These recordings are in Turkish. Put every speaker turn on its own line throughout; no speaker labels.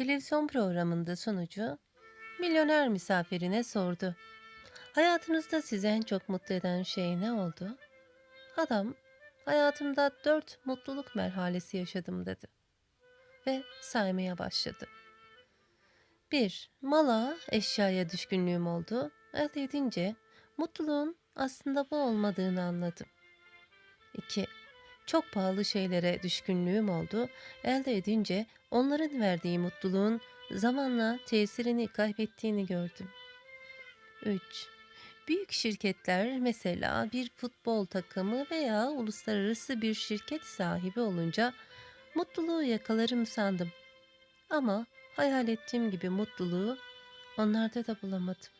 televizyon programında sunucu milyoner misafirine sordu. Hayatınızda sizi en çok mutlu eden şey ne oldu? Adam hayatımda dört mutluluk merhalesi yaşadım dedi. Ve saymaya başladı. 1. Mala, eşyaya düşkünlüğüm oldu. Elde edince mutluluğun aslında bu olmadığını anladım. 2. Çok pahalı şeylere düşkünlüğüm oldu. Elde edince onların verdiği mutluluğun zamanla tesirini kaybettiğini gördüm. 3. Büyük şirketler mesela bir futbol takımı veya uluslararası bir şirket sahibi olunca mutluluğu yakalarım sandım. Ama hayal ettiğim gibi mutluluğu onlarda da bulamadım.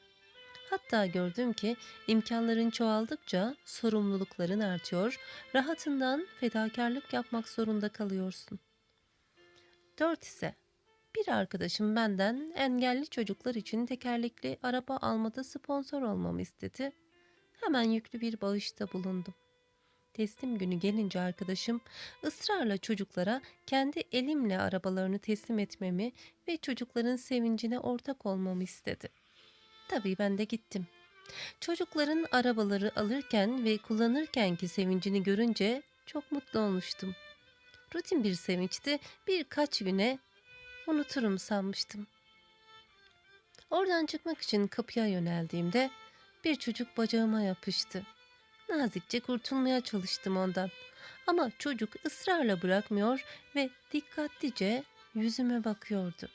Hatta gördüm ki imkanların çoğaldıkça sorumlulukların artıyor, rahatından fedakarlık yapmak zorunda kalıyorsun. 4 ise bir arkadaşım benden engelli çocuklar için tekerlekli araba almada sponsor olmamı istedi. Hemen yüklü bir bağışta bulundum. Teslim günü gelince arkadaşım ısrarla çocuklara kendi elimle arabalarını teslim etmemi ve çocukların sevincine ortak olmamı istedi. Tabii ben de gittim. Çocukların arabaları alırken ve kullanırkenki sevincini görünce çok mutlu olmuştum. Rutin bir sevinçti. Birkaç güne unuturum sanmıştım. Oradan çıkmak için kapıya yöneldiğimde bir çocuk bacağıma yapıştı. Nazikçe kurtulmaya çalıştım ondan. Ama çocuk ısrarla bırakmıyor ve dikkatlice yüzüme bakıyordu.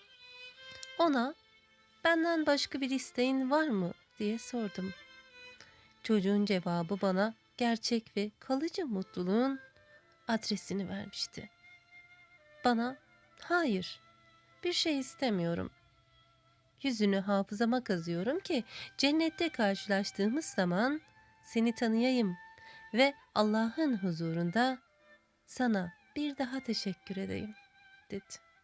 Ona benden başka bir isteğin var mı diye sordum. Çocuğun cevabı bana gerçek ve kalıcı mutluluğun adresini vermişti. Bana hayır bir şey istemiyorum. Yüzünü hafızama kazıyorum ki cennette karşılaştığımız zaman seni tanıyayım ve Allah'ın huzurunda sana bir daha teşekkür edeyim dedi.